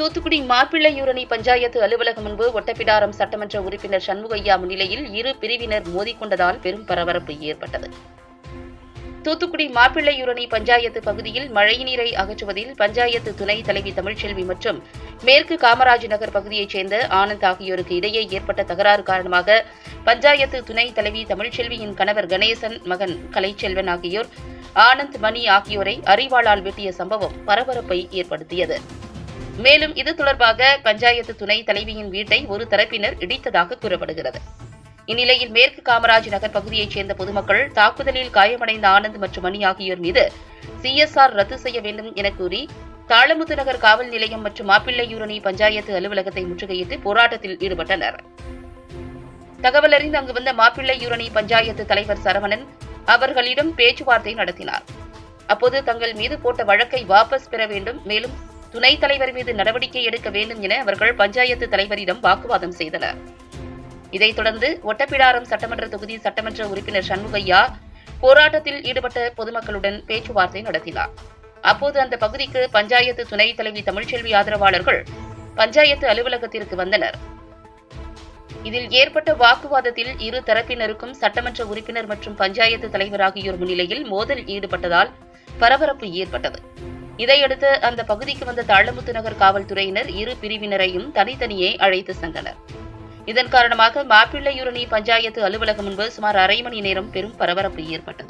தூத்துக்குடி மாப்பிள்ளையூரணி பஞ்சாயத்து அலுவலகம் முன்பு ஒட்டப்பிடாரம் சட்டமன்ற உறுப்பினர் சண்முகையா முன்னிலையில் இரு பிரிவினர் மோதிக்கொண்டதால் பெரும் பரபரப்பு ஏற்பட்டது. தூத்துக்குடி மாப்பிள்ளையூரணி பஞ்சாயத்து பகுதியில் மழைநீரை அகற்றுவதில் பஞ்சாயத்து துணைத் தலைவி தமிழ்ச்செல்வி மற்றும் மேற்கு காமராஜ் நகர் பகுதியைச் சேர்ந்த ஆனந்த் ஆகியோருக்கு இடையே ஏற்பட்ட தகராறு காரணமாக பஞ்சாயத்து துணைத் தலைவி தமிழ்ச்செல்வியின் கணவர் கணேசன் மகன் கலைச்செல்வன் ஆகியோர் ஆனந்த் மணி ஆகியோரை அரிவாளால் வெட்டிய சம்பவம் பரபரப்பை ஏற்படுத்தியது. மேலும் இது தொடர்பாக பஞ்சாயத்து துணை தலைவியின் வீட்டை ஒரு தரப்பினர் இடித்ததாக கூறப்படுகிறது. இந்நிலையில் மேற்கு காமராஜ் நகர் பகுதியைச் சேர்ந்த பொதுமக்கள் தாக்குதலில் காயமடைந்த ஆனந்த் மற்றும் மணி ஆகியோர் மீது சிஎஸ்ஆர் ரத்து செய்ய வேண்டும் என கூறி தாளமுத்து நகர் காவல் நிலையம் மற்றும் மாப்பிள்ளையூரணி பஞ்சாயத்து அலுவலகத்தை முற்றுகையிட்டு போராட்டத்தில் ஈடுபட்டனர். தகவல் அறிந்து அங்கு வந்த மாப்பிள்ளையூரணி பஞ்சாயத்து தலைவர் சரவணன் அவர்களிடம் பேச்சுவார்த்தை நடத்தினார். அப்போது தங்கள் மீது போட்ட வழக்கை வாபஸ் பெற வேண்டும் மேலும் துணைத் தலைவர் மீது நடவடிக்கை எடுக்க வேண்டும் என அவர்கள் பஞ்சாயத்து தலைவரிடம் வாக்குவாதம் செய்தனர். இதைத் தொடர்ந்து ஒட்டப்பிடாரம் சட்டமன்ற தொகுதி சட்டமன்ற உறுப்பினர் சண்முகையா போராட்டத்தில் ஈடுபட்ட பொதுமக்களுடன் பேச்சுவார்த்தை நடத்தினார். அப்போது அந்த பகுதிக்கு பஞ்சாயத்து துணைத் தலைவி தமிழ்ச்செல்வி ஆதரவாளர்கள் பஞ்சாயத்து அலுவலகத்திற்கு வந்தனர். இதில் ஏற்பட்ட வாக்குவாதத்தில் இரு தரப்பினருக்கும் சட்டமன்ற உறுப்பினர் மற்றும் பஞ்சாயத்து தலைவர் ஆகியோர் முன்னிலையில் மோதல் ஈடுபட்டதால் பரபரப்பு ஏற்பட்டது. இதையடுத்து அந்த பகுதிக்கு வந்த தாழமுத்து நகர் காவல்துறையினர் இரு பிரிவினரையும் தனித்தனியே அழைத்து சென்றனர். இதன் காரணமாக மாப்பிள்ளையூரணி பஞ்சாயத்து அலுவலகம் முன்பு சுமார் அரை மணி நேரம் பெரும் பரபரப்பு ஏற்பட்டது.